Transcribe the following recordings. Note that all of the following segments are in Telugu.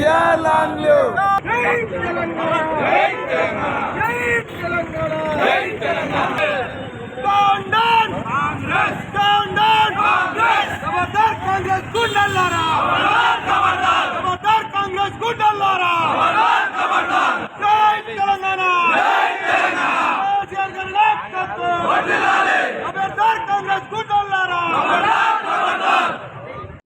KCR long live down down Congress down down Congress ఖబర్దార్ కాంగ్రెస్ గుండల్లారా ఖబర్దార్ ఖబర్దార్ కాంగ్రెస్ గుండల్లారా ఖబర్దార్ జై తెలంగాణ. జై తెలంగాణ కేసీఆర్ గారి నాయకత్వం ఖబర్దార్ Congress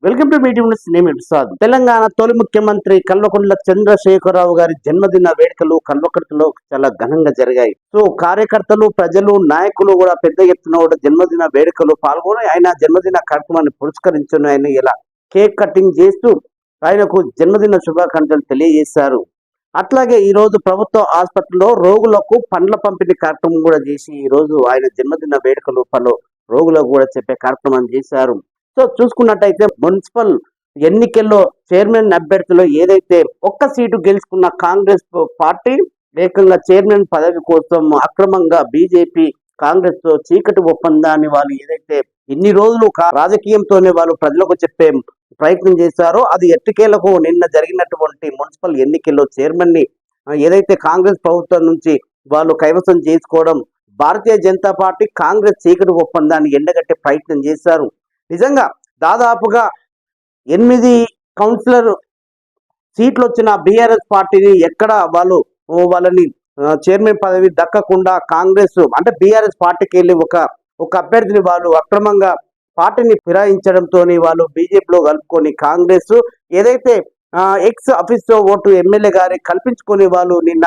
welcome to meeting news నేను ప్రసాద్. తెలంగాణ తొలి ముఖ్యమంత్రి కల్వకుంట్ల చంద్రశేఖరరావు గారి జన్మదిన వేడుకలు కల్వకుర్తిలో చాలా ఘనంగా జరిగాయి. సో కార్యకర్తలు ప్రజలు నాయకులు కూడా పెద్ద ఎత్తున కూడా జన్మదిన వేడుకలు పాల్గొని ఆయన జన్మదిన కార్యక్రమాన్ని పురస్కరించను ఆయన ఇలా కేక్ కటింగ్ చేస్తూ ఆయనకు జన్మదిన శుభాకాంక్షలు తెలియజేశారు. అట్లాగే ఈ రోజు ప్రభుత్వ ఆసుపత్రిలో రోగులకు పండ్ల పంపిణీ కార్యక్రమం కూడా చేసి ఈ రోజు ఆయన జన్మదిన వేడుకలు పలు రోగులకు కూడా చెప్పే కార్యక్రమం చేశారు. సో చూసుకున్నట్టయితే మున్సిపల్ ఎన్నికల్లో చైర్మన్ అభ్యర్థిలో ఏదైతే ఒక్క సీటు గెలుచుకున్న కాంగ్రెస్ పార్టీ ఏకంగా చైర్మన్ పదవి కోసం అక్రమంగా బీజేపీ కాంగ్రెస్తో చీకటి ఒప్పందాన్ని వాళ్ళు ఏదైతే ఇన్ని రోజులు కా- రాజకీయంతోనే వాళ్ళు ప్రజలకు చెప్పే ప్రయత్నం చేశారో అది ఎట్టికేలకు నిన్న జరిగినటువంటి మున్సిపల్ ఎన్నికల్లో చైర్మన్ని ఏదైతే కాంగ్రెస్ ప్రభుత్వం నుంచి వాళ్ళు కైవసం చేసుకోవడం భారతీయ జనతా పార్టీ కాంగ్రెస్ చీకటి ఒప్పందాన్ని ఎండగట్టే ప్రయత్నం చేశారు. నిజంగా దాదాపుగా ఎనిమిది కౌన్సిలర్ సీట్లు వచ్చిన బీఆర్ఎస్ పార్టీని ఎక్కడ వాళ్ళు వాళ్ళని చైర్మన్ పదవి దక్కకుండా కాంగ్రెస్ అంటే బీఆర్ఎస్ పార్టీకి వెళ్ళి ఒక ఒక అభ్యర్థిని వాళ్ళు అక్రమంగా పార్టీని ఫిరాయించడంతో వాళ్ళు బీజేపీలో కలుపుకొని కాంగ్రెస్ ఏదైతే ఎక్స్ ఆఫీస్ ఓటు ఎమ్మెల్యే గారి కల్పించుకొని వాళ్ళు నిన్న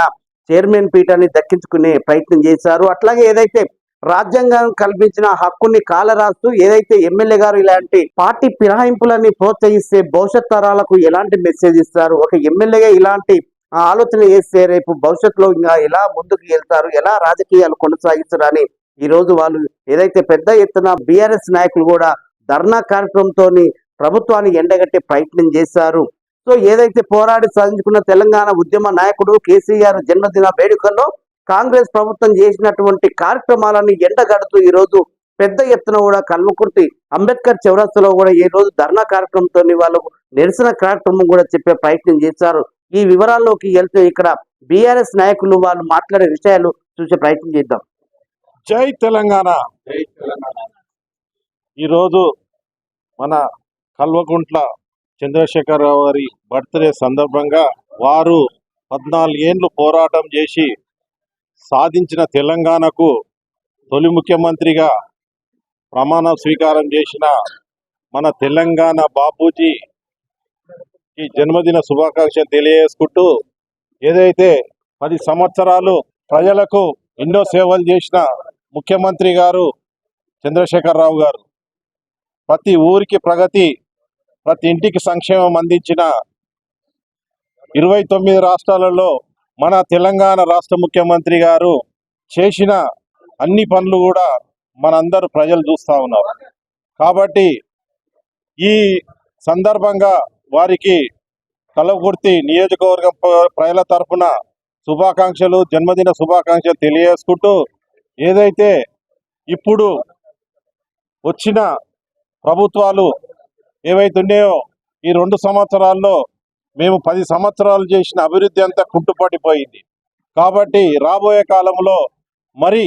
చైర్మన్ పీఠాన్ని దక్కించుకునే ప్రయత్నం చేశారు. అట్లాగే ఏదైతే రాజ్యాంగం కల్పించిన హక్కుని కాలరాస్తూ ఏదైతే ఎమ్మెల్యే గారు ఇలాంటి పార్టీ పిరాయింపులని ప్రోత్సహిస్తే భవిష్యత్ తరాలకు ఎలాంటి మెసేజ్ ఇస్తారు? ఒక ఎమ్మెల్యేగా ఇలాంటి ఆలోచన చేస్తే రేపు భవిష్యత్తులో ఇంకా ఎలా ముందుకు వెళ్తారు? ఎలా రాజకీయాలు కొనసాగిస్తారు అని ఈ రోజు వాళ్ళు ఏదైతే పెద్ద ఎత్తున బీఆర్ఎస్ నాయకులు కూడా ధర్నా కార్యక్రమంతో ప్రభుత్వాన్ని ఎండగట్టే ప్రయత్నం చేశారు. సో ఏదైతే పోరాడి సాధించుకున్న తెలంగాణ ఉద్యమ నాయకుడు కేసీఆర్ జన్మదిన వేడుకల్లో కాంగ్రెస్ ప్రభుత్వం చేసినటువంటి కార్యక్రమాలను ఎండగడుతూ ఈ రోజు పెద్ద ఎత్తున కూడా కల్వకుర్తి అంబేద్కర్ చౌరస్తాలో కూడా ఈ రోజు ధర్నా కార్యక్రమంతో వాళ్ళకు నిరసన కార్యక్రమం కూడా చెప్పే ప్రయత్నం చేశారు. ఈ వివరాల్లోకి వెళ్తే ఇక్కడ బీఆర్ఎస్ నాయకులు వాళ్ళు మాట్లాడే విషయాలు చూసే ప్రయత్నం చేద్దాం. జై తెలంగాణ. ఈరోజు మన కల్వకుంట్ల చంద్రశేఖరరావు గారి బర్త్డే సందర్భంగా వారు పద్నాలుగేండ్లు పోరాటం చేసి సాధించిన తెలంగాణకు తొలి ముఖ్యమంత్రిగా ప్రమాణ స్వీకారం చేసిన మన తెలంగాణ బాపూజీ ఈ జన్మదిన శుభాకాంక్షలు తెలియజేసుకుంటూ ఏదైతే పది సంవత్సరాలు ప్రజలకు ఎన్నో సేవలు చేసిన ముఖ్యమంత్రి గారు చంద్రశేఖరరావు గారు ప్రతి ఊరికి ప్రగతి ప్రతి ఇంటికి సంక్షేమం అందించిన ఇరవై తొమ్మిది రాష్ట్రాలలో మన తెలంగాణ రాష్ట్ర ముఖ్యమంత్రి గారు చేసిన అన్ని పనులు కూడా మనందరూ ప్రజలు చూస్తూ ఉన్నారు. కాబట్టి ఈ సందర్భంగా వారికి కలవకుర్తి నియోజకవర్గం ప్ర- ప్రజల తరఫున శుభాకాంక్షలు జన్మదిన శుభాకాంక్షలు తెలియజేసుకుంటూ ఏదైతే ఇప్పుడు వచ్చిన ప్రభుత్వాలు ఏవైతే ఉన్నాయో ఈ రెండు సంవత్సరాల్లో మేము పది సంవత్సరాలు చేసిన అభివృద్ధి అంతా కుంటుపడిపోయింది. కాబట్టి రాబోయే కాలంలో మరి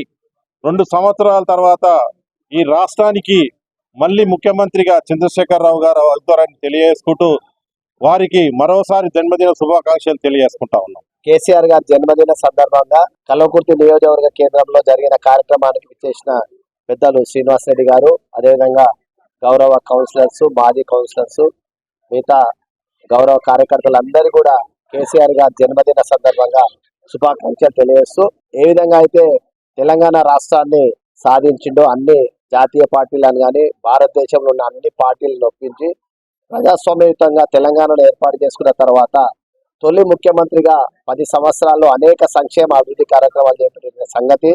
రెండు సంవత్సరాల తర్వాత ఈ రాష్ట్రానికి మళ్ళీ ముఖ్యమంత్రిగా చంద్రశేఖరరావు గారు అవుతారని తెలియజేసుకుంటూ వారికి మరోసారి జన్మదిన శుభాకాంక్షలు తెలియజేసుకుంటా ఉన్నాం. కేసీఆర్ గారి జన్మదిన సందర్భంగా కల్వకుర్తి నియోజకవర్గ కేంద్రంలో జరిగిన కార్యక్రమానికి విచ్చేసిన పెద్దలు శ్రీనివాస్ రెడ్డి గారు అదేవిధంగా గౌరవ కౌన్సిలర్స్ మాజీ కౌన్సిలర్స్ మిగతా గౌరవ కార్యకర్తలందరూ కూడా కేసీఆర్ గారి జన్మదిన సందర్భంగా శుభాకాంక్షలు తెలియజేస్తూ ఏ విధంగా అయితే తెలంగాణ రాష్ట్రాన్ని సాధించిండో అన్ని జాతీయ పార్టీలను కానీ భారతదేశంలో ఉన్న అన్ని పార్టీలను ఒప్పించి ప్రజాస్వామ్యయుతంగా తెలంగాణను ఏర్పాటు చేసుకున్న తర్వాత తొలి ముఖ్యమంత్రిగా పది సంవత్సరాల్లో అనేక సంక్షేమ అభివృద్ధి కార్యక్రమాలు చేపట్టిన సంగతి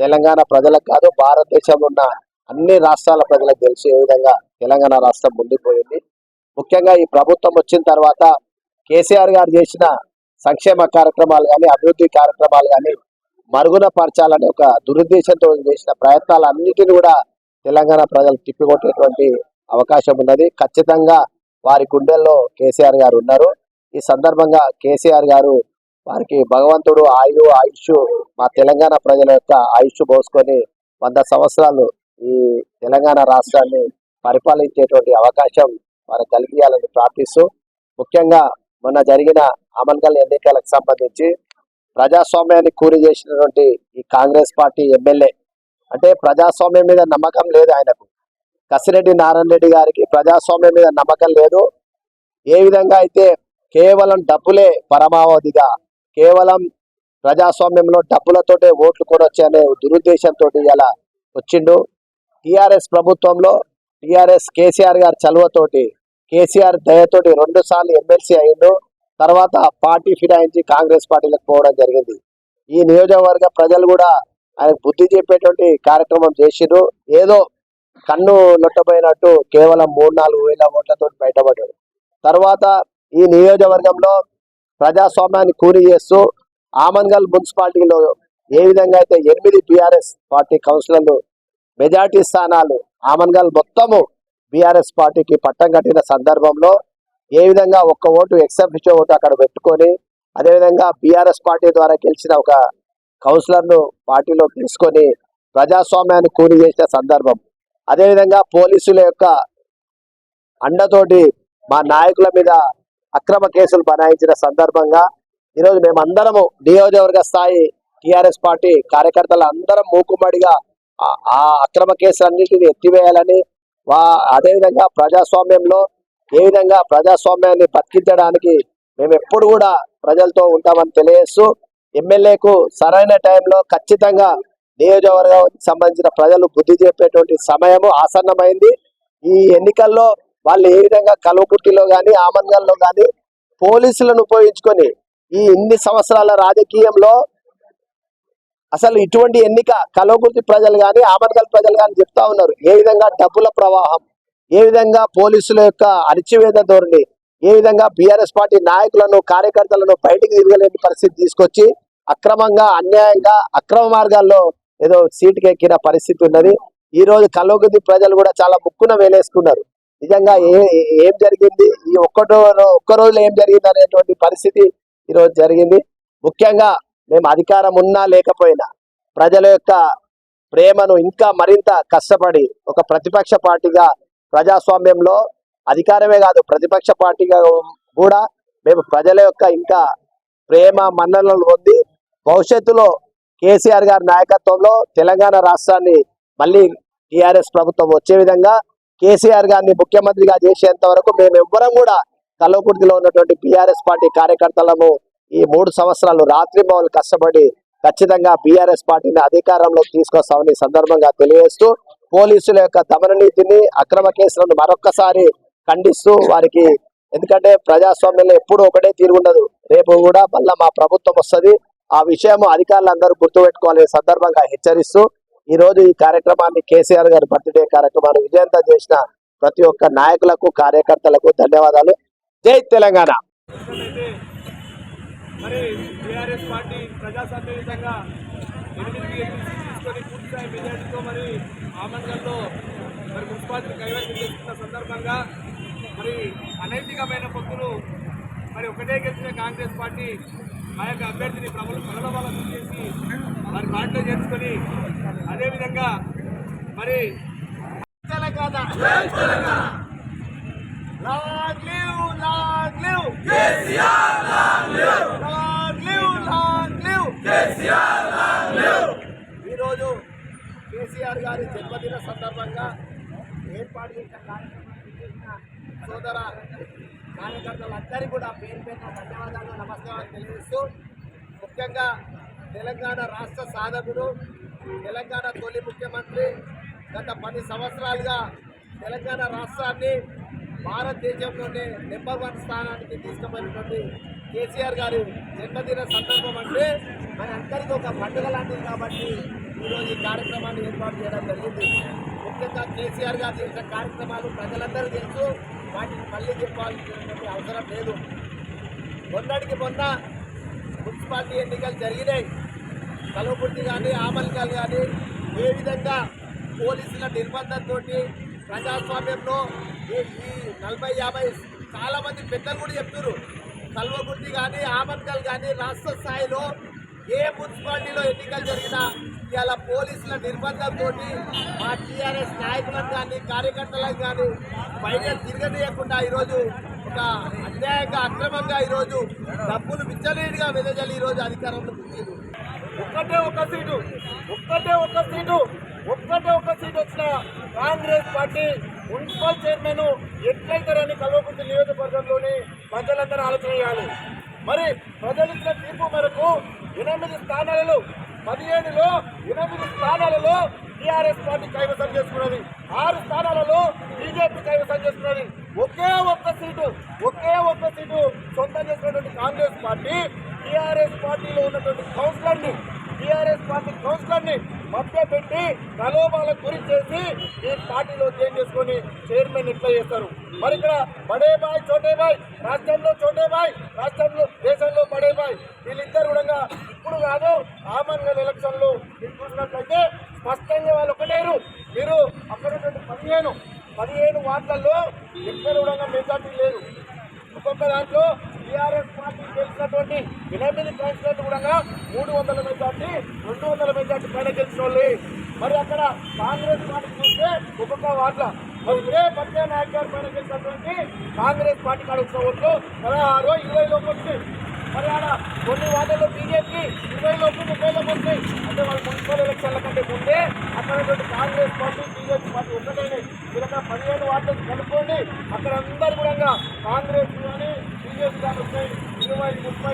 తెలంగాణ ప్రజలకు కాదు భారతదేశంలో ఉన్న అన్ని రాష్ట్రాల ప్రజలకు తెలిసి ఏ విధంగా తెలంగాణ రాష్ట్రం ముందుకు పోయింది. ముఖ్యంగా ఈ ప్రభుత్వం వచ్చిన తర్వాత కేసీఆర్ గారు చేసిన సంక్షేమ కార్యక్రమాలు కానీ అభివృద్ధి కార్యక్రమాలు కానీ మరుగున పరచాలనే ఒక దురుద్దేశంతో చేసిన ప్రయత్నాలన్నిటిని కూడా తెలంగాణ ప్రజలు తిప్పికొట్టేటువంటి అవకాశం ఉన్నది. ఖచ్చితంగా వారి గుండెల్లో కేసీఆర్ గారు ఉన్నారు. ఈ సందర్భంగా కేసీఆర్ గారు వారికి భగవంతుడు ఆయు ఆయుష్ మా తెలంగాణ ప్రజల యొక్క ఆయుష్ పోసుకొని వంద సంవత్సరాలు ఈ తెలంగాణ రాష్ట్రాన్ని పరిపాలించేటువంటి అవకాశం మనకు కలిగియాలని ప్రార్థిస్తూ ముఖ్యంగా మొన్న జరిగిన అమన్గల్ ఎన్నికలకు సంబంధించి ప్రజాస్వామ్యాన్ని కూరి చేసినటువంటి ఈ కాంగ్రెస్ పార్టీ ఎమ్మెల్యే అంటే ప్రజాస్వామ్యం మీద నమ్మకం లేదు ఆయనకు. కసిరెడ్డి నారాయణ రెడ్డి గారికి ప్రజాస్వామ్యం మీద నమ్మకం లేదు. ఏ విధంగా అయితే కేవలం డబ్బులే పరమావధిగా కేవలం ప్రజాస్వామ్యంలో డబ్బులతోటే ఓట్లు కూడా వచ్చాయనే దురుద్దేశంతో ఇలా వచ్చిండు. టిఆర్ఎస్ ప్రభుత్వంలో టిఆర్ఎస్ కేసీఆర్ గారి చలువతోటి కేసీఆర్ దయతోటి రెండు సార్లు ఎమ్మెల్సీ అయిండు తర్వాత పార్టీ ఫిరాయించి కాంగ్రెస్ పార్టీలకు పోవడం జరిగింది. ఈ నియోజకవర్గ ప్రజలు కూడా ఆయన బుద్ధి చెప్పేటువంటి కార్యక్రమం చేసిండ్రు. ఏదో కన్ను లొట్టపోయినట్టు కేవలం మూడు నాలుగు వేల ఓట్లతో బయటపడ్డాడు. తర్వాత ఈ నియోజకవర్గంలో ప్రజాస్వామ్యాన్ని కూలి చేస్తూ ఆమన్గల్ మున్సిపాలిటీలో ఏ విధంగా అయితే ఎనిమిది టిఆర్ఎస్ పార్టీ కౌన్సిలర్లు మెజార్టీ స్థానాలు ఆమన్గల్ మొత్తము బీఆర్ఎస్ పార్టీకి పట్టం కట్టిన సందర్భంలో ఏ విధంగా ఒక్క ఓటు ఎక్సెప్ట్ ఓటు అక్కడ పెట్టుకొని అదేవిధంగా బీఆర్ఎస్ పార్టీ ద్వారా గెలిచిన ఒక కౌన్సిలర్ను పార్టీలో తీసుకొని ప్రజాస్వామ్యాన్ని కూలి చేసిన సందర్భం. అదేవిధంగా పోలీసుల యొక్క అండతోటి మా నాయకుల మీద అక్రమ కేసులు బనాయించిన సందర్భంగా ఈరోజు మేమందరము నియోజకవర్గ స్థాయి టిఆర్ఎస్ పార్టీ కార్యకర్తలు అందరం మూకుమ్మడిగా ఆ- అక్రమ కేసులన్నింటినీ ఎత్తివేయాలని వా అదేవిధంగా ప్రజాస్వామ్యంలో ఏ విధంగా ప్రజాస్వామ్యాన్ని బతికించడానికి మేము ఎప్పుడు కూడా ప్రజలతో ఉంటామని తెలియజేస్తూ ఎమ్మెల్యేకు సరైన టైంలో ఖచ్చితంగా నియోజకవర్గానికి సంబంధించిన ప్రజలు బుద్ధి చెప్పేటువంటి సమయము ఆసన్నమైంది. ఈ ఎన్నికల్లో వాళ్ళు ఏ విధంగా కలువకుర్తిలో కానీ ఆమంగల్లో కానీ పోలీసులను ఉపయోగించుకొని ఈ ఇన్ని సంవత్సరాల రాజకీయంలో అసలు ఇటువంటి ఎన్నిక కలవకుర్తి ప్రజలు కానీ ఆమర్గల్ ప్రజలు కానీ చెప్తా ఉన్నారు. ఏ విధంగా డబ్బుల ప్రవాహం ఏ విధంగా పోలీసుల యొక్క అణిచివేత ధోరణి ఏ విధంగా బీఆర్ఎస్ పార్టీ నాయకులను కార్యకర్తలను బయటికి తిరగలేని పరిస్థితి తీసుకొచ్చి అక్రమంగా అన్యాయంగా అక్రమ మార్గాల్లో ఏదో సీటుకి ఎక్కిన పరిస్థితి ఉన్నది. ఈ రోజు కల్వకుర్తి ప్రజలు కూడా చాలా ముక్కున వేలేసుకున్నారు. నిజంగా ఏ ఏం జరిగింది? ఈ ఒక్కటో ఒక్క రోజులో ఏం జరిగింది అనేటువంటి పరిస్థితి ఈ రోజు జరిగింది. ముఖ్యంగా మేము అధికారం ఉన్నా లేకపోయినా ప్రజల యొక్క ప్రేమను ఇంకా మరింత కష్టపడి ఒక ప్రతిపక్ష పార్టీగా ప్రజాస్వామ్యంలో అధికారమే కాదు ప్రతిపక్ష పార్టీగా కూడా మేము ప్రజల యొక్క ఇంకా ప్రేమ మన్ననలు పొంది భవిష్యత్తులో కేసీఆర్ గారి నాయకత్వంలో తెలంగాణ రాష్ట్రాన్ని మళ్ళీ టీఆర్ఎస్ ప్రభుత్వం వచ్చే విధంగా కేసీఆర్ గారిని ముఖ్యమంత్రిగా చేసేంత వరకు మేము ఎవ్వరం కూడా కల్వకుర్తిలో ఉన్నటువంటి పిఆర్ఎస్ పార్టీ కార్యకర్తలము ఈ మూడు సంవత్సరాలు రాత్రి మౌలు కష్టపడి ఖచ్చితంగా బీఆర్ఎస్ పార్టీని అధికారంలోకి తీసుకొస్తామని సందర్భంగా తెలియజేస్తూ పోలీసుల యొక్క దమన నీతిని అక్రమ కేసులను మరొక్కసారి ఖండిస్తూ వారికి ఎందుకంటే ప్రజాస్వామ్యంలో ఎప్పుడు ఒకటే తీరుగుండదు రేపు కూడా మళ్ళా మా ప్రభుత్వం వస్తది. ఆ విషయం అధికారులందరూ గుర్తుపెట్టుకోవాలనే సందర్భంగా హెచ్చరిస్తూ ఈ రోజు ఈ కార్యక్రమాన్ని కేసీఆర్ గారి బర్త్డే కార్యక్రమాన్ని విజయంతం చేసిన ప్రతి ఒక్క నాయకులకు కార్యకర్తలకు ధన్యవాదాలు. జై తెలంగాణ! మరి టీఆర్ఎస్ పార్టీ ప్రజాస్వామ్యయుతంగా విధంగా ఎనిమిది తీసుకొని పూర్తిస్థాయి మెజార్టీతో మరి ఆమంగల్లో మరి మున్సిపాలిటీ కైవసం చేస్తున్న సందర్భంగా మరి అనైతికమైన పొత్తులు మరి ఒకటే గెలిచిన కాంగ్రెస్ పార్టీ ఆ యొక్క అభ్యర్థిని ప్రబల ప్రబలబలం చేసి మరి పార్టీలో చేర్చుకొని అదేవిధంగా మరి Telangana! Long live long live long live long live ఈరోజు కేసీఆర్ గారి జన్మదిన సందర్భంగా ఏర్పాటు చేసిన కార్యక్రమానికి చేసిన సోదర కార్యకర్తలందరికీ కూడా పేరు పేరున ధన్యవాదాలు నమస్కారాలు తెలియజేస్తూ ముఖ్యంగా తెలంగాణ రాష్ట్ర సాధకుడు తెలంగాణ తొలి ముఖ్యమంత్రి గత పది సంవత్సరాలుగా తెలంగాణ రాష్ట్రాన్ని భారతదేశంలోనే నెంబర్ వన్ స్థానానికి తీసుకుపోయినటువంటి కేసీఆర్ గారి జన్మదిన సందర్భం అంటే మన అందరికీ ఒక పండుగ లాంటిది కాబట్టి ఈరోజు ఈ కార్యక్రమాన్ని ఏర్పాటు చేయడం జరిగింది. ముఖ్యంగా కేసీఆర్ గారు చేసిన కార్యక్రమాలు ప్రజలందరూ తెలుసు. వాటిని మళ్ళీ చెప్పాల్సినటువంటి అవసరం లేదు. మొన్నటికి మొన్న మున్సిపాలిటీ ఎన్నికలు జరిగినాయి. కలవకుర్తి కానీ ఆమల్కల్ కానీ ఏ విధంగా పోలీసుల నిర్బంధంతో ప్రజాస్వామ్యంలో నలభై యాభై చాలామంది పెద్దలు కూడా చెప్తున్నారు. కల్వకుర్తి కానీ ఆమన్కల్ కానీ రాష్ట్ర స్థాయిలో ఏ మున్సిపాలిటీలో ఎన్నికలు జరిగినా ఇవాళ పోలీసుల నిర్బంధంతో మా టీఆర్ఎస్ నాయకులకు కానీ కార్యకర్తలకు కానీ బయట తిరగనీయకుండా ఈరోజు ఒక అన్యాయంగా అక్రమంగా ఈరోజు డబ్బులు విచ్చలేనిగా వెదజల్లి ఈరోజు అధికారంలో కూర్చుంది ఒక్కటే ఒక సీటు ఒక్కటే ఒక సీటు ఒక్కటే ఒక సీటు వచ్చిన కాంగ్రెస్ పార్టీ మున్సిపల్ చైర్మన్ ఎట్లయితారని కల్వకుర్తి నియోజకవర్గంలోని ప్రజలందరూ ఆలోచన చేయాలి. మరి ప్రజలు ఇచ్చిన తీర్పు మేరకు ఎనిమిది స్థానాలలో పదిహేనులో ఎనిమిది స్థానాలలో టీఆర్ఎస్ పార్టీ కైవసం చేసుకున్నది. ఆరు స్థానాలలో బీజేపీ కైవసం చేసుకున్నది. ఒకే ఒక్క సీటు ఒకే ఒక్క సీటు సొంతం చేసుకున్నటువంటి కాంగ్రెస్ పార్టీ టీఆర్ఎస్ పార్టీలో ఉన్నటువంటి కౌన్సిలర్ని టీఆర్ఎస్ పార్టీ కౌన్సిలర్ని మధ్య పెట్టి ప్రలోభాలకు గురి చేసి ఈ పార్టీలో చేంజ్ చేసుకొని చైర్మన్ ఇట్లా చేస్తారు? మరి ఇక్కడ బడే బాయ్ చోటే బాయ్ రాష్ట్రంలో చోటే బాయ్ రాష్ట్రంలో దేశంలో బడే బాయ్ వీళ్ళిద్దరు కూడా ఇప్పుడు కాదు ఆమన్గల్ ఎలక్షన్లో మీరు చూసినట్లయితే స్పష్టంగా వాళ్ళు ఒకటేరు మీరు అక్కడ పదిహేను పదిహేను వార్డులలో ఎక్కడ కూడా మెజార్టీ లేదు. ఒక్కొక్క దాంట్లో టీఆర్ఎస్ పార్టీ గెలిచినటువంటి ఎనిమిది కౌన్సిలర్లు కూడా మూడు వందల మెజార్టీ రెండు వందల మెజార్టీ పైన గెలిచిన మరి అక్కడ కాంగ్రెస్ పార్టీ చూస్తే ఒక్కొక్క వార్డుల మరి ఇదే పత్య నాయక్ గారి పైన గెలిచినటువంటి కాంగ్రెస్ పార్టీ కాడ వచ్చిన ఓట్లు పదహారు ఇరవై లోపు వచ్చాయి మరి ఆడ కొన్ని వార్డుల్లో బీజేపీ ఇరవై లోపు ముప్పై లోపు వస్తాయి అంటే వాళ్ళు మున్సిపల్ ఎలక్షన్ల కంటే ముందే అక్కడ కాంగ్రెస్ పార్టీ బీజేపీ పార్టీ ఒకటేనే ఇలా పదిహేను వార్డులు కలుపుకోండి అక్కడ అందరు కూడా కాంగ్రెస్ కానీ బీజేపీ కానీ వస్తాయి ఇరవై ముప్పై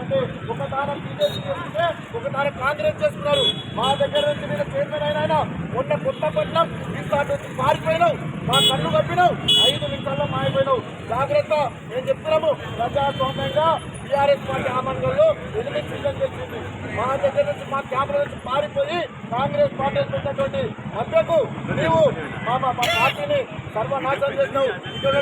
అంటే ఒక తార బీజేపీ చేస్తుంటే ఒక తార కాంగ్రెస్ చేస్తున్నారు. మా దగ్గర నుంచి నేను చైర్మన్ అయిన ఆయన మొన్న కొత్తపట్నం ఈసారి నుంచి పారిపోయినావు. మా కళ్ళు కప్పినావు. ఐదు నిమిషాల్లో మారిపోయినావు జాగ్రత్త. నేను చెప్తున్నాము ప్రజాస్వామ్యంగా టీఆర్ఎస్ పార్టీ ఆమరణలో ఎనిమిది సీజన్ చేసింది మా దగ్గర నుంచి మా కెమెరా నుంచి పారిపోయి కాంగ్రెస్ పార్టీ పెట్టినటువంటి మధ్యకు నీవు మా మా పార్టీని సర్వనాశనం చేసినావు. ఇక్కడ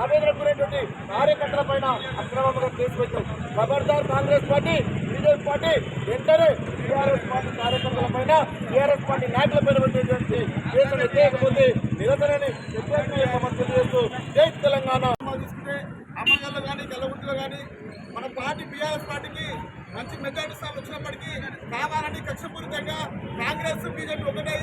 ఆవేదన గురైనటువంటి కార్యకర్తల పైన అక్రమంగా కేసు పెట్టావు. ఖబర్దార్ కాంగ్రెస్ పార్టీ బీజేపీ పార్టీ వెంటనే టీఆర్ఎస్ పార్టీ కార్యకర్తల పైన టీఆర్ఎస్ పార్టీ నాయకుల పైన పెట్టేటువంటి కేసులు ఎత్తేయకపోతే నిరంతరాన్ని వ్యతిరేకంగా తెలియజేస్తూ జై తెలంగాణ. తీసుకుంటే అమ్మగల్లో కానీ గల్లగుంటలో కానీ మన పార్టీ బీఆర్ఎస్ పార్టీకి మంచి మెజార్టీ స్థానం వచ్చినప్పటికీ కావాలని కక్షపూరితంగా కాంగ్రెస్ బీజేపీ ఒకటై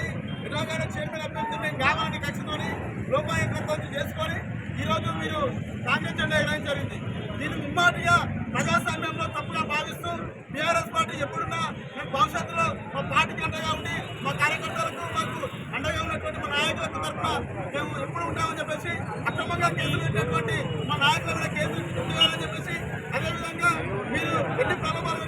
ఎలాగైనా చైర్మన్ అభ్యర్థి మేము కావాలని కక్షతోని లోపాయకత్వం చేసుకొని ఈరోజు మీరు కాంగ్రెస్ జెండా ఎగరడం జరిగింది. దీన్ని ముమ్మాటిగా ప్రజాస్వామ్యంలో తప్పుగా భావిస్తూ బీఆర్ఎస్ పార్టీ ఎప్పుడున్నా మేము భవిష్యత్తులో మా పార్టీకి అండగా ఉండి మా కార్యకర్తలకు మాకు అండగా ఉన్నటువంటి మా నాయకులకు తరఫున మేము ఎప్పుడు ఉంటామని చెప్పేసి అక్రమంగా కేసులు పెట్టినటువంటి మా నాయకుల మీద కేసులు చెప్పేసి అదేవిధంగా మీరు ఎన్ని ప్రలోభాలు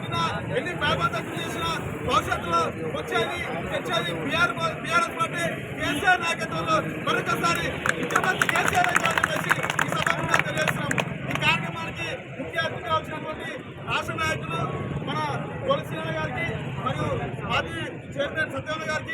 ఎన్ని పేపర్ భయబంధకులు చేసినా భవిష్యత్తులో వచ్చేది తెచ్చేది బీఆర్ బీఆర్ఎస్ పార్టీ కేసీఆర్ నాయకత్వంలో మరొకసారి ముఖ్యమంత్రి కేసీఆర్ అని చెప్పేసి ఈ సభకు తెలియజేస్తున్నాము ఈ కార్యక్రమానికి ముఖ్య అతిథిగా వచ్చినటువంటి రాష్ట్ర నాయకులు మన తులసి గారికి మరియు మాజీ చైర్మన్ సత్యనారాయణ గారికి